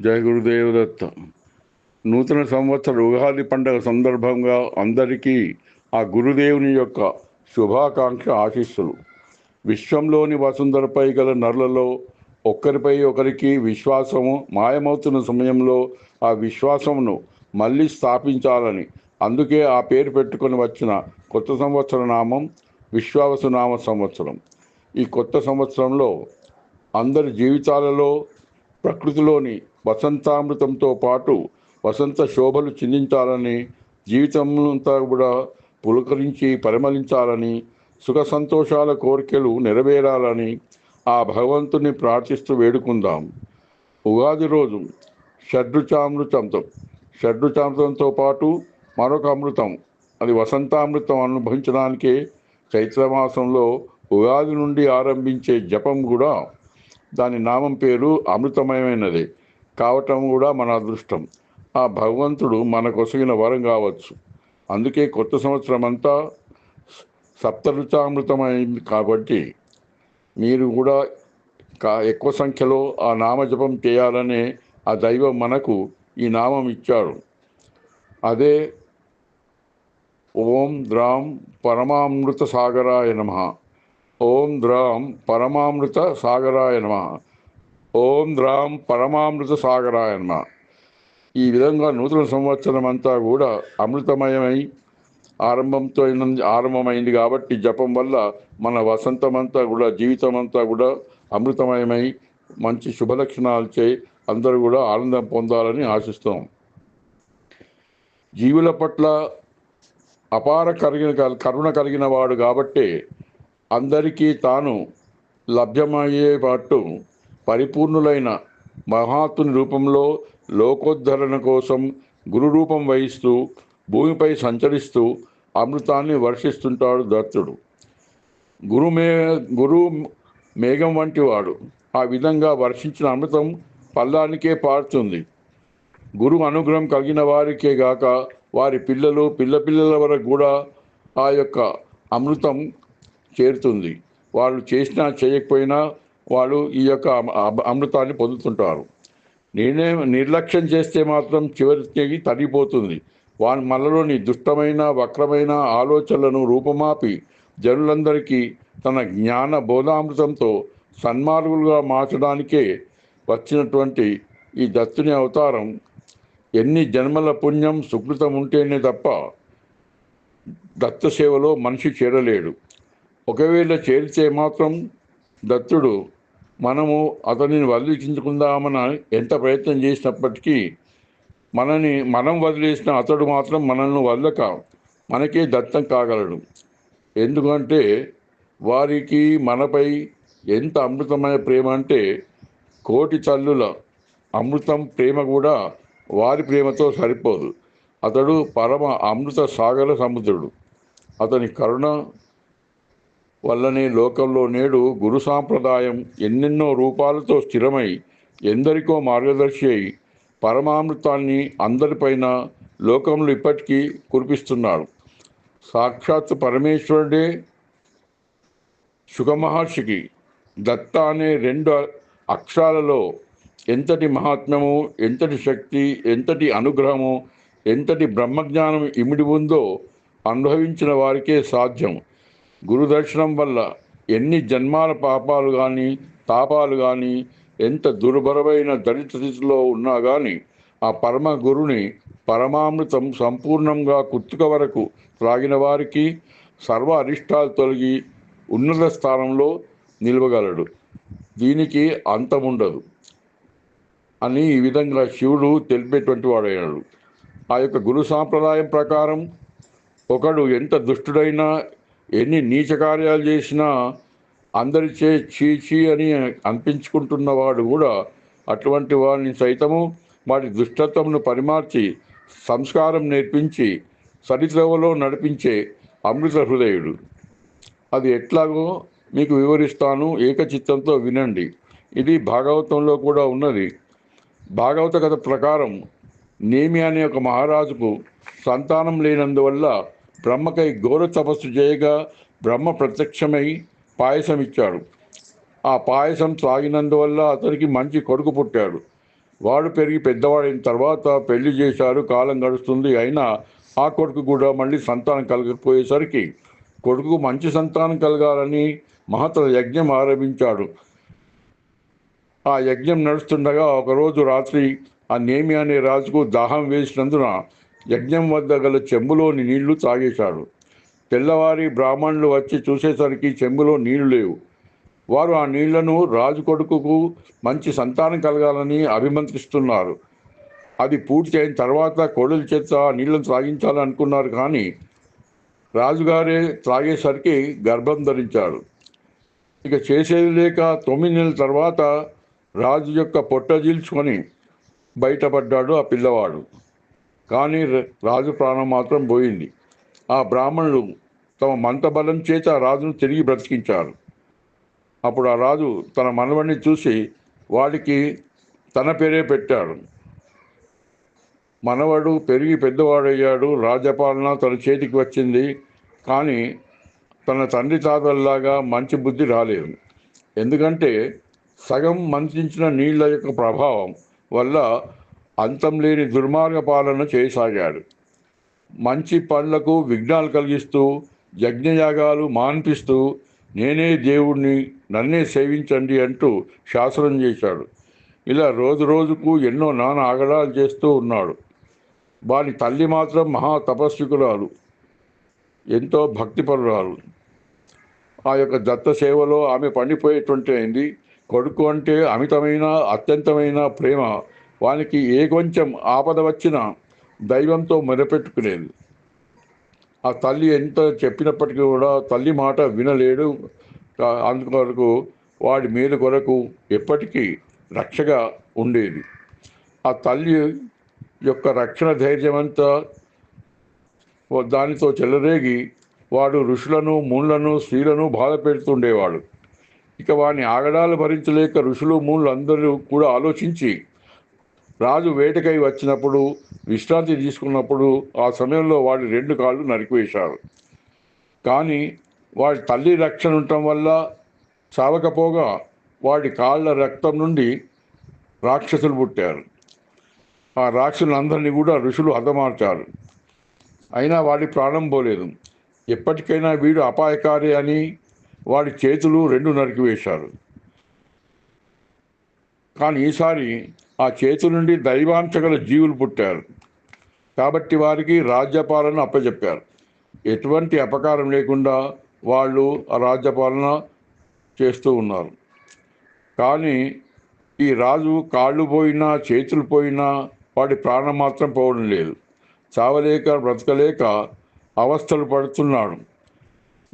జయ గురుదేవదత్త నూతన సంవత్సర ఉగాది పండుగ సందర్భంగా అందరికీ ఆ గురుదేవుని యొక్క శుభాకాంక్ష ఆశీస్సులు. విశ్వంలోని వసుంధరపై గల నరులలో ఒక్కరిపై ఒకరికి విశ్వాసము మాయమవుతున్న సమయంలో ఆ విశ్వాసమును మళ్ళీ స్థాపించాలని అందుకే ఆ పేరు పెట్టుకొని వచ్చిన కొత్త సంవత్సర నామం విశ్వావసునామ సంవత్సరం. ఈ కొత్త సంవత్సరంలో అందరి జీవితాలలో ప్రకృతిలోని వసంతామృతంతో పాటు వసంత శోభలు చిందించాలని జీవితమంతా కూడా పులకరించి పరిమళించాలని సుఖ సంతోషాల కోరికలు నెరవేరాలని ఆ భగవంతుని ప్రార్థిస్తూ వేడుకుందాం. ఉగాది రోజు షడ్రుచామృతంతో షడ్రుచామృతంతో పాటు మరొక అమృతం అది వసంతామృతం అనుభవించడానికే చైత్రమాసంలో ఉగాది నుండి ఆరంభించే జపం కూడా దాని నామం పేరు అమృతమయమైనది. కావటం కూడా మన అదృష్టం. ఆ భగవంతుడు మనకొసగిన వరం కావచ్చు. అందుకే కొత్త సంవత్సరం అంతా సప్తరుచామృతమైంది కాబట్టి మీరు కూడా కా ఎక్కువ సంఖ్యలో ఆ నామజపం చేయాలనే ఆ దైవం మనకు ఈ నామం ఇచ్చాడు. అదే ఓం ద్రాం పరమామృత సాగరాయ నమ. ఓం ద్రాం పరమామృత సాగరాయ నమ. ఓం ద్రాం పరమామృత సాగరాయన్మ ఈ విధంగా నూతన సంవత్సరం అంతా కూడా అమృతమయమై ఆరంభంతో అయిన- ఆరంభమైంది కాబట్టి జపం వల్ల మన వసంతం అంతా కూడా జీవితం అంతా కూడా అమృతమయమై మంచి శుభలక్షణాలచే అందరూ కూడా ఆనందం పొందాలని ఆశిస్తాం. జీవుల పట్ల అపార కలిగిన కరుణ కలిగిన వాడు కాబట్టే అందరికీ తాను లభ్యమయ్యే పాటు పరిపూర్ణులైన మహాత్ముని రూపంలో లోకోద్ధరణ కోసం గురు రూపం వహిస్తూ భూమిపై సంచరిస్తూ అమృతాన్ని వర్షిస్తుంటాడు దత్తుడు. గురు మే గురు మేఘం వంటి వాడు. ఆ విధంగా వర్షించిన అమృతం పల్లానికే పారుతుంది. గురువు అనుగ్రహం కలిగిన వారికే గాక వారి పిల్లలు పిల్ల పిల్లల వరకు కూడా ఆ యొక్క అమృతం చేరుతుంది. వాళ్ళు చేసినా చేయకపోయినా వాళ్ళు ఈ యొక్క అమృతాన్ని పొందుతుంటారు. నేనే నిర్లక్ష్యం చేస్తే మాత్రం చివరికి తరిగిపోతుంది. వాని మనలోని దుష్టమైన వక్రమైన ఆలోచనలను రూపమాపి జనులందరికీ తన జ్ఞాన బోధామృతంతో సన్మార్గులుగా మార్చడానికే వచ్చినటువంటి ఈ దత్తుని అవతారం ఎన్ని జన్మల పుణ్యం సుకృతం ఉంటేనే తప్ప దత్త సేవలో మనిషి చేరలేడు. ఒకవేళ చేరితే మాత్రం దత్తుడు మనము అతనిని వదిలించుకుందామని ఎంత ప్రయత్నం చేసినప్పటికీ మనని మనం వదిలేసిన అతడు మాత్రం మనల్ని వదలక మనకే దత్తం కాగలడు. ఎందుకంటే వారికి మనపై ఎంత అమృతమైన ప్రేమ అంటే కోటి తల్లుల అమృతం ప్రేమ కూడా వారి ప్రేమతో సరిపోదు. అతడు పరమ అమృత సాగర సముద్రుడు. అతని కరుణ వల్లనే లోకంలో నేడు గురు సాంప్రదాయం ఎన్నెన్నో రూపాలతో స్థిరమై ఎందరికో మార్గదర్శి అయి పరమామృతాన్ని అందరిపైన లోకంలో ఇప్పటికీ కురిపిస్తున్నాడు సాక్షాత్ పరమేశ్వరుడే సుఖమహర్షికి దత్త అనే రెండు అక్షరాలలో ఎంతటి మహాత్మ్యము ఎంతటి శక్తి ఎంతటి అనుగ్రహము ఎంతటి బ్రహ్మజ్ఞానం ఇమిడి ఉందో అనుభవించిన వారికే సాధ్యం గురు దర్శనం వల్ల ఎన్ని జన్మాల పాపాలు కానీ తాపాలు కానీ ఎంత దుర్భరమైన దళిత స్థితిలో ఉన్నా కానీ ఆ పరమ గురుని పరమామృతం సంపూర్ణంగా కుత్తుక వరకు త్రాగిన వారికి సర్వ అరిష్టాలు తొలగి ఉన్నత స్థానంలో నిలవగలడు. దీనికి అంతముండదు అని ఈ విధంగా శివుడు తెలిపేటువంటి వాడయ్యాడు. ఆ యొక్క గురు సాంప్రదాయం ప్రకారం ఒకడు ఎంత దుష్టుడైనా ఎన్ని నీచ కార్యాలు చేసినా అందరిచే చీచీ అని అనిపించుకుంటున్నవాడు కూడా అటువంటి వాడిని సైతము వాటి దుష్టత్వమును పరిమార్చి సంస్కారం నేర్పించి సరిత్రవలో నడిపించే అమృత హృదయుడు. అది ఎట్లాగో మీకు వివరిస్తాను ఏకచిత్తంతో వినండి. ఇది భాగవతంలో కూడా ఉన్నది. భాగవత కథ ప్రకారం నేమి అనే ఒక మహారాజుకు సంతానం లేనందువల్ల బ్రహ్మకై ఘోర తపస్సు చేయగా బ్రహ్మ ప్రత్యక్షమై పాయసం ఇచ్చాడు ఆ పాయసం త్రాగినందువల్ల అతనికి మంచి కొడుకు పుట్టాడు. వాడు పెరిగి పెద్దవాడైన తర్వాత పెళ్ళి చేశారు కాలం గడుస్తుంది. అయినా ఆ కొడుకు కూడా మళ్ళీ సంతానం కలగకపోయేసరికి కొడుకు మంచి సంతానం కలగాలని మహత్తర యజ్ఞం ఆరంభించాడు. ఆ యజ్ఞం నడుస్తుండగా ఒకరోజు రాత్రి ఆ నేమి అనే రాజుకు దాహం వేసినందున యజ్ఞం వద్ద గల చెంబులోని నీళ్ళు తాగేశాడు తెల్లవారి బ్రాహ్మణులు వచ్చి చూసేసరికి చెంబులో నీళ్ళు లేవు. వారు ఆ నీళ్ళను రాజు కొడుకుకు మంచి సంతానం కలగాలని అభిమంత్రిస్తున్నారు. అది పూర్తి అయిన తర్వాత కోడల చేత ఆ నీళ్ళను త్రాగించాలనుకున్నారు కానీ రాజుగారే త్రాగేసరికి గర్భం ధరించాడు ఇక చేసేది లేక తొమ్మిది నెలల తర్వాత రాజు యొక్క పొట్ట చీల్చుకొని బయటపడ్డాడు ఆ పిల్లవాడు. కానీ రాజు ప్రాణం మాత్రం పోయింది. ఆ బ్రాహ్మణులు తమ మంతబలం చేత ఆ రాజును తిరిగి బ్రతికించారు. అప్పుడు ఆ రాజు తన మనవడిని చూసి వాడికి తన పేరే పెట్టాడు. మనవడు పెరిగి పెద్దవాడయ్యాడు రాజ్యపాలన తన చేతికి వచ్చింది కానీ తన తండ్రి తాతల్లాగా మంచి బుద్ధి రాలేదు. ఎందుకంటే సగం మంచించిన నీళ్ళ యొక్క ప్రభావం వల్ల అంతం లేని దుర్మార్గ పాలన చేయసాగాడు. మంచి పనులకు విఘ్నాలు కలిగిస్తూ యజ్ఞయాగాలు మాన్పిస్తూ నేనే దేవుణ్ణి నన్నే సేవించండి అంటూ శాసనం చేశాడు. ఇలా రోజు రోజుకు ఎన్నో నాన్న ఆగడాలు చేస్తూ ఉన్నాడు. వాని తల్లి మాత్రం మహా తపస్వికురాలు ఎంతో భక్తిపరురాలు. ఆ యొక్క దత్త సేవలో ఆమె పండిపోయేటువంటి అయింది. కొడుకు అంటే అమితమైన అత్యంతమైన ప్రేమ. వానికి ఏ కొంచెం ఆపద వచ్చినా దైవంతో మొరపెట్టుకునేది. ఆ తల్లి ఎంత చెప్పినప్పటికీ కూడా తల్లి మాట వినలేడు. అందుకొరకు వాడి మేలు కొరకు ఎప్పటికీ రక్షగా ఉండేది. ఆ తల్లి యొక్క రక్షణ ధైర్యమంతా దానితో చెలరేగి వాడు ఋషులను మూళ్ళను స్త్రీలను బాధ పెడుతుండేవాడు. ఇక వాని ఆగడాలు భరించలేక ఋషులు మూళ్ళు అందరూ కూడా ఆలోచించి రాజు వేటకై వచ్చినప్పుడు విశ్రాంతి తీసుకున్నప్పుడు ఆ సమయంలో వాడి రెండు కాళ్ళు నరికివేశారు. కానీ వాడి తల్లి రక్షణ ఉండటం వల్ల చావకపోగా వాడి కాళ్ళ రక్తం నుండి రాక్షసులు పుట్టారు. ఆ రాక్షసులందరినీ కూడా ఋషులు హతమార్చారు. అయినా వాడి ప్రాణం పోలేదు. ఎప్పటికైనా వీడు అపాయకారి అని వాడి చేతులు రెండు నరికివేశారు. కానీ ఈసారి ఆ చేతుల నుండి దైవాంశ గల జీవులు పుట్టారు. కాబట్టి వారికి రాజ్యపాలన అప్పచెప్పారు ఎటువంటి అపకారం లేకుండా వాళ్ళు ఆ రాజ్యపాలన చేస్తూ ఉన్నారు. కానీ ఈ రాజు కాళ్ళు పోయినా చేతులు పోయినా వాడి ప్రాణం మాత్రం పోవడం లేదు. చావలేక బ్రతకలేక అవస్థలు పడుతున్నాడు.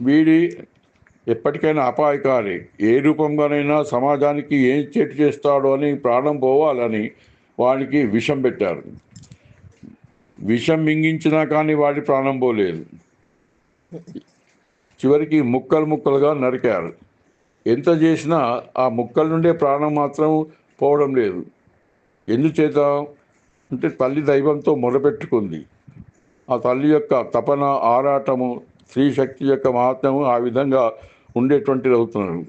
వీడి ఎప్పటికైనా అపాయకారి. ఏ రూపంగానైనా సమాజానికి ఏం చెట్టు చేస్తాడో అని ప్రాణం పోవాలని వాడికి విషం పెట్టారు. విషం మింగించినా కానీ వాడి ప్రాణం పోలేదు. చివరికి ముక్కలు ముక్కలుగా నరికారు. ఎంత చేసినా ఆ ముక్కల నుండే ప్రాణం మాత్రం పోవడం లేదు. ఎందుచేత? అంటే తల్లి దైవంతో మొరపెట్టుకుంది. ఆ తల్లి యొక్క తపన ఆరాటము స్త్రీ శక్తి యొక్క మహాత్మ్యము ఆ విధంగా ఉండేటువంటిది అవుతున్నారు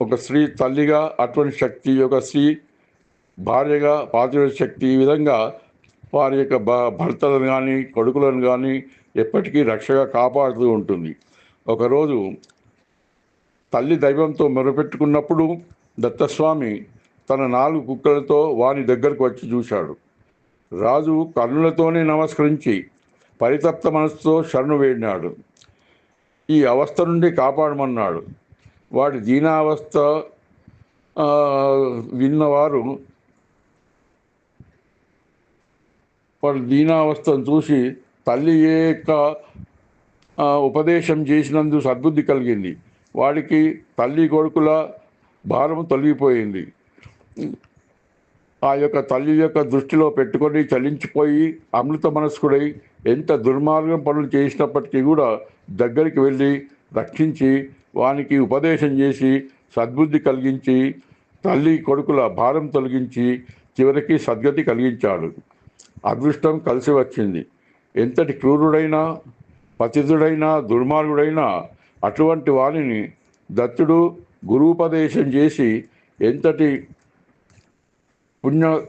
ఒక స్త్రీ తల్లిగా అటువంటి శక్తి ఒక స్త్రీ భార్యగా పాత్ర శక్తి ఈ విధంగా వారి యొక్క భ- భర్తలను కానీ కొడుకులను కానీ ఎప్పటికీ రక్షగా కాపాడుతూ ఉంటుంది. ఒకరోజు తల్లి దైవంతో మొరపెట్టుకున్నప్పుడు దత్తస్వామి తన నాలుగు కుక్కలతో వాని దగ్గరకు వచ్చి చూశాడు. రాజు కన్నులతోనే నమస్కరించి పరితప్త మనసుతో శరణు వేడినాడు. ఈ అవస్థ నుండి కాపాడమన్నాడు. వాడి దీనావస్థ విన్నవారు వాడు దీనావస్థను చూసి తల్లి యొక్క ఉపదేశం చేసినందు సద్బుద్ధి కలిగింది. వాడికి తల్లి కొడుకుల భారం తొలగిపోయింది. ఆ యొక్క తల్లి యొక్క దృష్టిలో పెట్టుకొని చలించిపోయి అమృత మనస్కుడై ఎంత దుర్మార్గం పనులు చేసినప్పటికీ కూడా దగ్గరికి వెళ్ళి రక్షించి వానికి ఉపదేశం చేసి సద్బుద్ధి కలిగించి తల్లి కొడుకుల భారం తొలగించి చివరికి సద్గతి కలిగించాడు. అదృష్టం కలిసి వచ్చింది. ఎంతటి క్రూరుడైనా పతితుడైనా దుర్మార్గుడైనా అటువంటి వారిని దత్తుడు గురూపదేశం చేసి ఎంతటి పుణ్య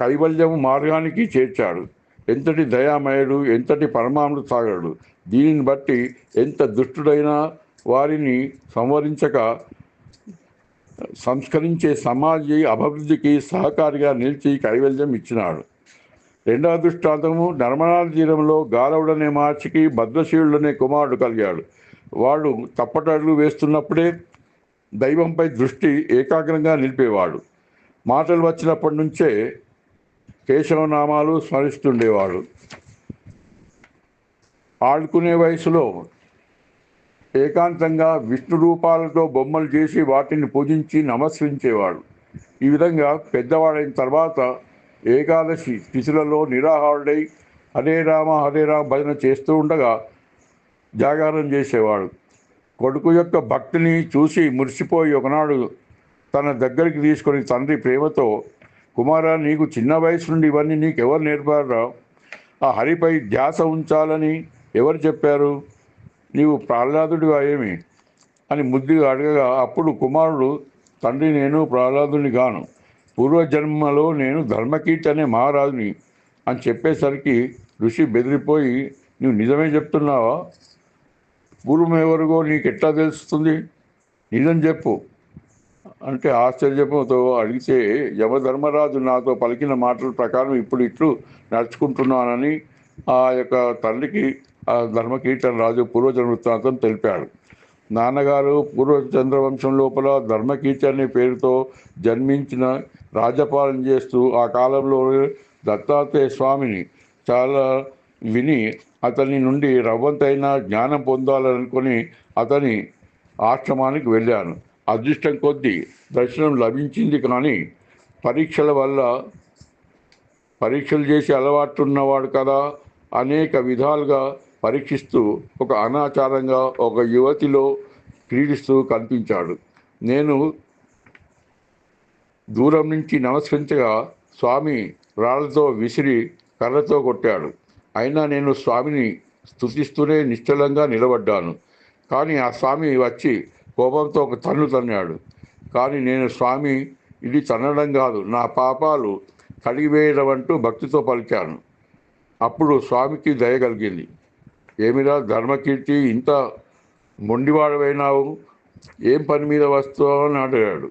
కైవల్యం మార్గానికి చేర్చాడు. ఎంతటి దయామయుడు ఎంతటి పరమామృత సాగరుడు. దీనిని బట్టి ఎంత దుష్టుడైనా వారిని సంవరించక సంస్కరించే సమాజ అభివృద్ధికి సహకారిగా నిలిచి కైవల్యం ఇచ్చినాడు. రెండవ దృష్టాంతము నర్మదా తీరంలో గాలవుడనే మార్చికి భద్రశీలుడనే కుమారుడు కలిగాడు. వాడు తప్పటడుగు వేస్తున్నప్పుడే దైవంపై దృష్టి ఏకాగ్రంగా నిలిపేవాడు. మాటలు వచ్చినప్పటి నుంచే కేశవనామాలు స్మరిస్తుండేవాడు ఆడుకునే వయసులో ఏకాంతంగా విష్ణు రూపాలతో బొమ్మలు చేసి వాటిని పూజించి నమస్కరించేవాడు. ఈ విధంగా పెద్దవాడైన తర్వాత ఏకాదశి తిథులలో నిరాహారుడై హరే రామ హరే రామ భజన చేస్తూ ఉండగా జాగారం చేసేవాడు. కొడుకు యొక్క భక్తిని చూసి మురిసిపోయి ఒకనాడు తన దగ్గరికి తీసుకొని తండ్రి ప్రేమతో కుమారా నీకు చిన్న వయసు నుండి ఇవన్నీ నీకు ఎవరు నేర్పారా? ఆ హరిపై ధ్యాస ఉంచాలని ఎవరు చెప్పారు? నీవు ప్రహ్లాదుడిగా ఏమి? అని ముద్దుగా అడగగా అప్పుడు కుమారుడు తండ్రి నేను ప్రహ్లాదుని గాను. పూర్వజన్మలో నేను ధర్మకీర్తి అనే మహారాజుని అని చెప్పేసరికి ఋషి బెదిరిపోయి నువ్వు నిజమే చెప్తున్నావా? పూర్వం ఎవరిగో నీకు ఎట్లా తెలుస్తుంది? నిజం చెప్పు. అంటే ఆశ్చర్యముతో అడిగితే యమధర్మరాజు నాతో పలికిన మాటల ప్రకారం ఇప్పుడు ఇట్లు నడుచుకుంటున్నానని ఆ యొక్క తండ్రికి ఆ ధర్మకీర్తన రాజు పూర్వజన్మ వృత్తాంతం తెలిపాడు. నాన్నగారు పూర్వ చంద్రవంశం లోపల ధర్మకీర్తి అనే పేరుతో జన్మించిన రాజ్యపాలన చేస్తూ ఆ కాలంలో దత్తాత్రేయ స్వామిని చాలా విని అతని నుండి రవ్వంతైన జ్ఞానం పొందాలనుకొని అతని ఆశ్రమానికి వెళ్ళాను. అదృష్టం కొద్దీ దర్శనం లభించింది కానీ పరీక్షల వల్ల పరీక్షలు చేసి అలవాటున్నవాడు కదా అనేక విధాలుగా పరీక్షిస్తూ ఒక అనాచారంగా ఒక యువతిలో క్రీడిస్తూ కనిపించాడు. నేను దూరం నుంచి నమస్కరించగా స్వామి రాళ్ళతో విసిరి కర్రతో కొట్టాడు. అయినా నేను స్వామిని స్తుతిస్తూనే నిశ్చలంగా నిలబడ్డాను. కానీ ఆ స్వామి వచ్చి కోపంతో ఒక తన్ను తన్నాడు. కానీ నేను స్వామి ఇది తన్నడం కాదు. నా పాపాలు కడిగివేయడం అంటూ భక్తితో పలికాను. అప్పుడు స్వామికి దయ కలిగింది. ఏమిరా ధర్మకీర్తి ఇంత మొండివాడవైనావు? ఏం పని మీద వస్తావు? అని అడిగాడు.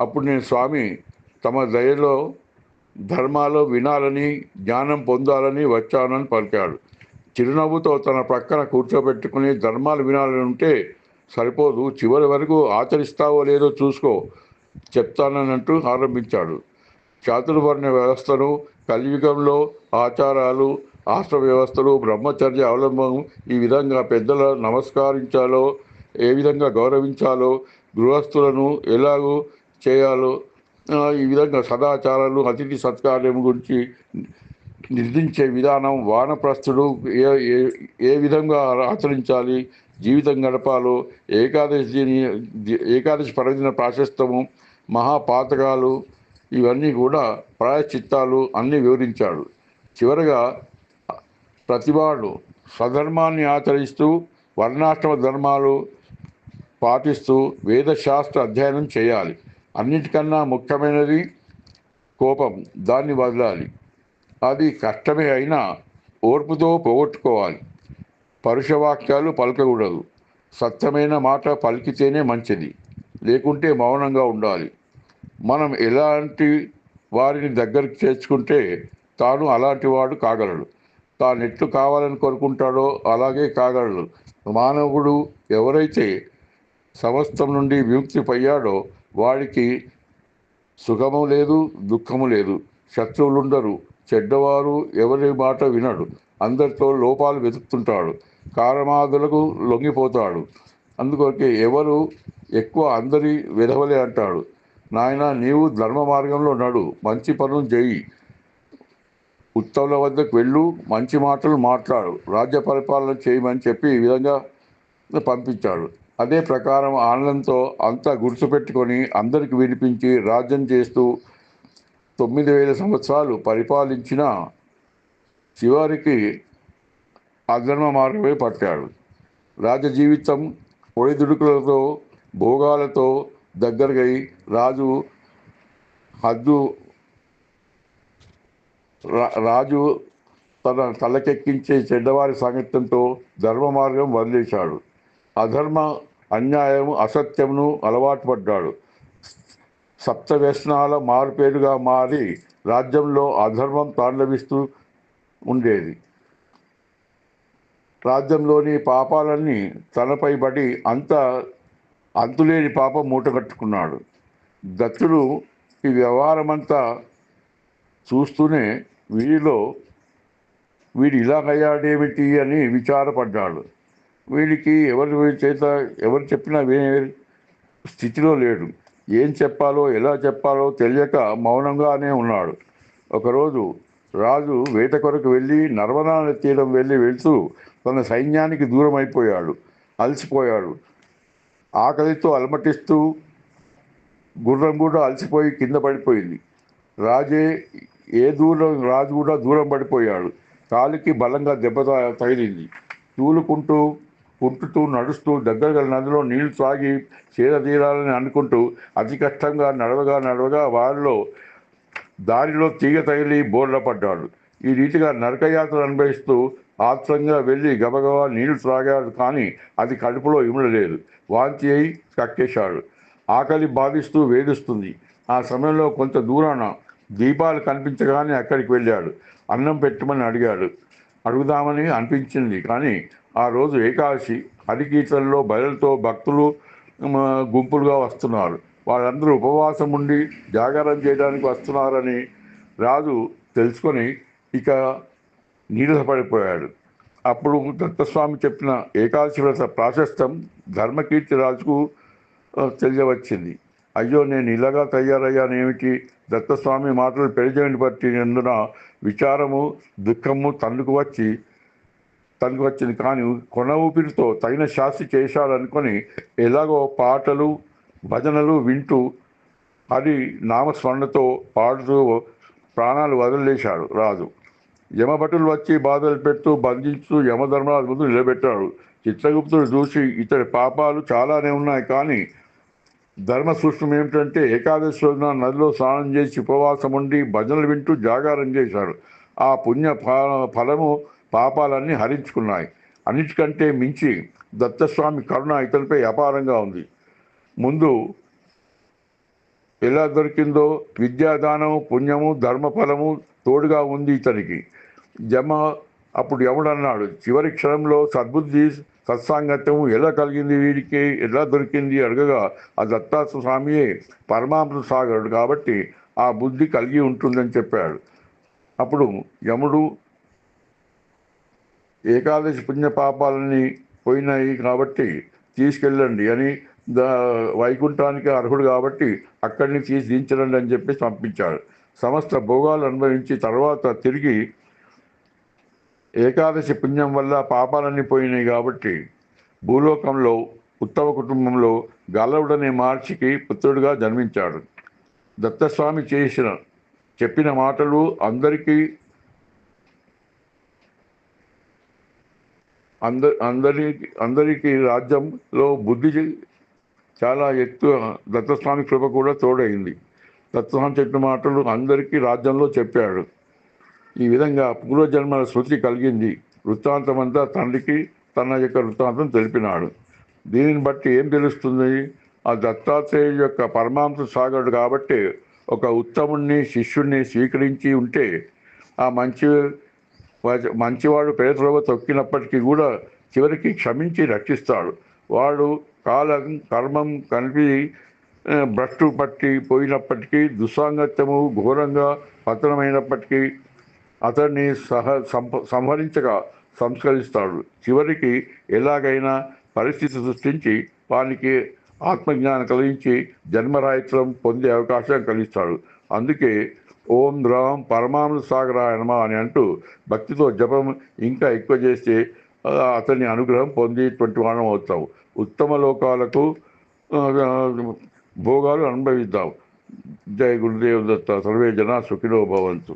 అప్పుడు నేను స్వామి తమ దయలో ధర్మాలు వినాలని జ్ఞానం పొందాలని వచ్చానని పలికాడు. చిరునవ్వుతో తన ప్రక్కన కూర్చోబెట్టుకుని ధర్మాలు వినాలని ఉంటే సరిపోదు చివరి వరకు ఆచరిస్తావో లేదో చూసుకో చెప్తాననంటూ ఆరంభించాడు. చాతుర్వర్ణ వ్యవస్థను కలియుగంలో ఆచారాలు ఆస్త్ర వ్యవస్థలు బ్రహ్మచర్య అవలంబం ఈ విధంగా పెద్దల నమస్కరించాలో ఏ విధంగా గౌరవించాలో గృహస్థులను ఎలాగూ చేయాలో ఈ విధంగా సదాచారాలు అతిథి సత్కార్యం గురించి నిర్దించే విధానం వానప్రస్థుడు ఏ ఏ ఏ విధంగా ఆచరించాలి జీవితం గడపాలో ఏకాదశి ఏకాదశి పర్వదిన ప్రాశస్తము మహాపాతకాలు ఇవన్నీ కూడా ప్రాయశ్చిత్తాలు అన్నీ వివరించాడు. చివరగా ప్రతివాడు స్వధర్మాన్ని ఆచరిస్తూ వర్ణాశ్రమ ధర్మాలు పాటిస్తూ వేదశాస్త్ర అధ్యయనం చేయాలి. అన్నిటికన్నా ముఖ్యమైనది కోపం దాన్ని వదలాలి. అది కష్టమే అయినా ఓర్పుతో పోగొట్టుకోవాలి. పరుషవాక్యాలు పలకకూడదు. సత్యమైన మాట పలికితేనే మంచిది. లేకుంటే మౌనంగా ఉండాలి. మనం ఎలాంటి వారిని దగ్గరికి చేర్చుకుంటే తాను అలాంటి వాడు కాగలడు. తాను ఎట్లు కావాలని కోరుకుంటాడో అలాగే కాగలడు. మానవుడు ఎవరైతే సమస్తం నుండి విముక్తి పయ్యాడో వాడికి సుఖము లేదు దుఃఖము లేదు. శత్రువులుండరు. చెడ్డవారు ఎవరి మాట వినడు. అందరితో లోపాలు వెతుకుతుంటాడు. కారమాదులకు లొంగిపోతాడు. అందుకొరకే ఎవరు ఎక్కువ అందరి విధవలే అంటాడు. నాయన నీవు ధర్మ మార్గంలో నడు. మంచి పనులు చేయి ఉత్తముల వద్దకు వెళ్ళు. మంచి మాటలు మాట్లాడు. రాజ్య పరిపాలన చేయమని చెప్పి ఈ విధంగా పంపించాడు. అదే ప్రకారం ఆనందంతో అంతా గుర్తుపెట్టుకొని అందరికి వినిపించి రాజ్యం చేస్తూ తొమ్మిది వేల సంవత్సరాలు పరిపాలించిన చివరికి అధర్మ మార్గమే పట్టాడు. రాజ జీవితం ఒడిదుడుకులతో భోగాలతో దగ్గరగై రాజు హద్దు రా- రాజు తన తలకెక్కించే చెడ్డవారి సాంగత్యంతో ధర్మ మార్గం వదిలేశాడు. అధర్మ అన్యాయం అసత్యమును అలవాటు పడ్డాడు. సప్త వ్యసనాల మారుపేరుగా మారి రాజ్యంలో అధర్మం తాండవిస్తూ ఉండేది. రాజ్యంలోని పాపాలన్నీ తనపై పడి అంత అంతులేని పాపం మూటగట్టుకున్నాడు దత్తుడు ఈ వ్యవహారమంతా చూస్తూనే వీడిలో వీడు ఇలాగయ్యాడేమిటి అని విచారపడ్డాడు. వీడికి ఎవరి చేత ఎవరు చెప్పినా వేరే స్థితిలో లేడు. ఏం చెప్పాలో ఎలా చెప్పాలో తెలియక మౌనంగానే ఉన్నాడు. ఒకరోజు రాజు వేట కొరకు వెళ్ళి నర్మదా తీయడం తీరం వెళ్ళి వెళ్తూ తన సైన్యానికి దూరం అయిపోయాడు అలసిపోయాడు. ఆకలితో అలమటిస్తూ గుర్రం కూడా అలసిపోయి కింద పడిపోయింది. రాజే ఏ దూరం రాజు కూడా దూరం పడిపోయాడు. కాలికి బలంగా దెబ్బ త- తగిలింది. తూలుకుంటూ కుంటుతూ నడుస్తూ దగ్గర గల నదిలో నీళ్ళు త్రాగి తీరాలని అనుకుంటూ అతి కష్టంగా నడవగా నడవగా వారిలో దారిలో తీగ తగిలి బోర్ల పడ్డాడు. ఈ రీతిగా నరకయాత్ర అనుభవిస్తూ ఆత్రంగా వెళ్ళి గబగబా నీళ్ళు త్రాగాడు కానీ అది కడుపులో ఇమడలేదు వాంతి అయి కక్కేశాడు. ఆకలి బాధిస్తూ వేధిస్తుంది. ఆ సమయంలో కొంత దూరాన దీపాలు కనిపించగానే అక్కడికి వెళ్ళాడు. అన్నం పెట్టమని అడిగాడు. అడుగుదామని అనిపించింది కానీ ఆ రోజు ఏకాదశి హరికీర్తనలో బయలుతో భక్తులు గుంపులుగా వస్తున్నారు. వాళ్ళందరూ ఉపవాసం ఉండి జాగారం చేయడానికి వస్తున్నారని రాజు తెలుసుకొని ఇక నీరసపడిపోయాడు. అప్పుడు దత్తస్వామి చెప్పిన ఏకాదశి వ్రత ప్రాశస్తం ధర్మకీర్తి రాజుకు తెలియవచ్చింది. అయ్యో నేను ఇలాగా తయారయ్యానేమిటి? దత్తస్వామి మాటలు పెరిజేమిని పట్టినందున విచారము దుఃఖము తన్నుకు వచ్చి తనకు వచ్చింది కానీ కొన ఊపిరితో తగిన శాస్తి చేశాడనుకొని ఎలాగో పాటలు భజనలు వింటూ అది నామస్మరణతో పాడుతూ ప్రాణాలు వదిలేశాడు రాజు. యమభటులు వచ్చి బాధలు పెడుతూ బంధించుతూ యమధర్మరాజు ముందు నిలబెట్టాడు. చిత్రగుప్తుడు చూసి ఇతడి పాపాలు చాలానే ఉన్నాయి కానీ ధర్మ సూక్ష్మం ఏమిటంటే ఏకాదశి రోజున నదిలో స్నానం చేసి ఉపవాసం ఉండి భజనలు వింటూ జాగారం చేశాడు. ఆ పుణ్య ఫలము పాపాలన్నీ హరించుకున్నాయి. అన్నిటికంటే మించి దత్తస్వామి కరుణ ఇతనిపై అపారంగా ఉంది. ముందు ఎలా దొరికిందో విద్యాదానము పుణ్యము ధర్మఫలము తోడుగా ఉంది ఇతనికి. జమ అప్పుడు ఎవడన్నాడు చివరి క్షణంలో సద్బుద్ధి సత్సాంగత్యము ఎలా కలిగింది వీడికి? ఎలా దొరికింది? అడగగా ఆ దత్తాత్ర స్వామియే పరమాంస సాగరుడు కాబట్టి ఆ బుద్ధి కలిగి ఉంటుందని చెప్పాడు. అప్పుడు యముడు ఏకాదశి పుణ్య పాపాలన్నీ పోయినాయి కాబట్టి తీసుకెళ్ళండి అని వైకుంఠానికి అర్హుడు కాబట్టి అక్కడిని తీసి దించడండి అని చెప్పి పంపించాడు సమస్త భోగాలు అనుభవించి తర్వాత తిరిగి ఏకాదశి పుణ్యం వల్ల పాపాలన్నీ పోయినాయి కాబట్టి భూలోకంలో ఉత్తమ కుటుంబంలో గలవుడనే మహర్షికి పుత్రుడిగా జన్మించాడు. దత్తస్వామి చేసిన చెప్పిన మాటలు అందరికీ అందరి అందరికి అందరికీ రాజ్యంలో బుద్ధి చాలా ఎక్కువ దత్తస్వామి కృప కూడా తోడైంది. దత్తస్వామి చెప్పిన మాటలు అందరికీ రాజ్యంలో చెప్పాడు. ఈ విధంగా పూర్వజన్మల శృతి కలిగింది. వృత్తాంతం అంతా తండ్రికి తన యొక్క వృత్తాంతం తెలిపినాడు. దీనిని బట్టి ఏం తెలుస్తుంది? ఆ దత్తాత్రేయ యొక్క పరమాంశ సాగరుడు కాబట్టి ఒక ఉత్తముణ్ణి శిష్యుణ్ణి స్వీకరించి ఉంటే ఆ మంచి మంచివాడు పేదలో తొక్కినప్పటికీ కూడా చివరికి క్షమించి రక్షిస్తాడు. వాడు కాలం కర్మం కలిపి భ్రష్టు పట్టి పోయినప్పటికీ దుస్సాంగత్యము ఘోరంగా పతనమైనప్పటికీ అతన్ని సహ సంహరించగా సంహరించక సంస్కరిస్తాడు. చివరికి ఎలాగైనా పరిస్థితి సృష్టించి వానికి ఆత్మజ్ఞానం కలిగించి జన్మరాహిత్యం పొందే అవకాశం కలిగిస్తాడు. అందుకే ఓం రామ్ పరమానంద సాగరాయ నమః అని అంటూ భక్తితో జపం ఇంకా ఎక్కువ చేస్తే అతని అనుగ్రహం పొందేటువంటి వారం అవుతాం ఉత్తమ లోకాలకు భోగాలు అనుభవిద్దాం జయ గురుదేవ దత్త సర్వే జన సుఖినో భవంతు.